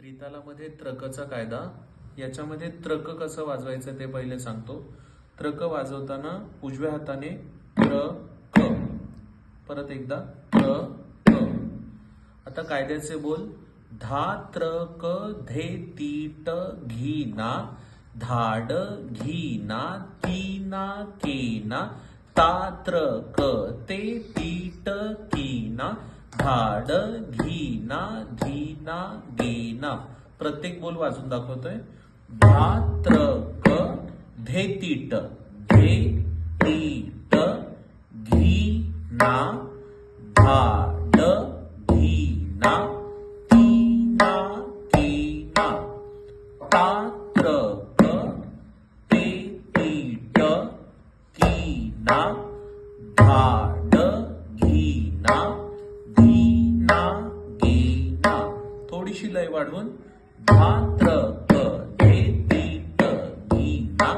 त्रितालामध्ये त्रकचा कायदा याच्यामध्ये त्रक कसं वाजवायचं ते पहिले सांगतो. त्रक वाजवताना उजव्या हाताने त्र क. परत एकदा त्र क. आता कायद्याचे बोल धा त्र क धे ती ट घी ना धाड घी ना ती ना के ना तात्र क ते ती ट की ना धाड घी ना घी ना गे ना. प्रत्येक बोल वाजून दाखवतोय. धात्र क धेतीट धे टीट घी ना. धाड घी ना. ती ना की ना. तात्र क ते टीट की ना. धा थोडीशी लय वाढवून. धा त्र ते टीट घी ना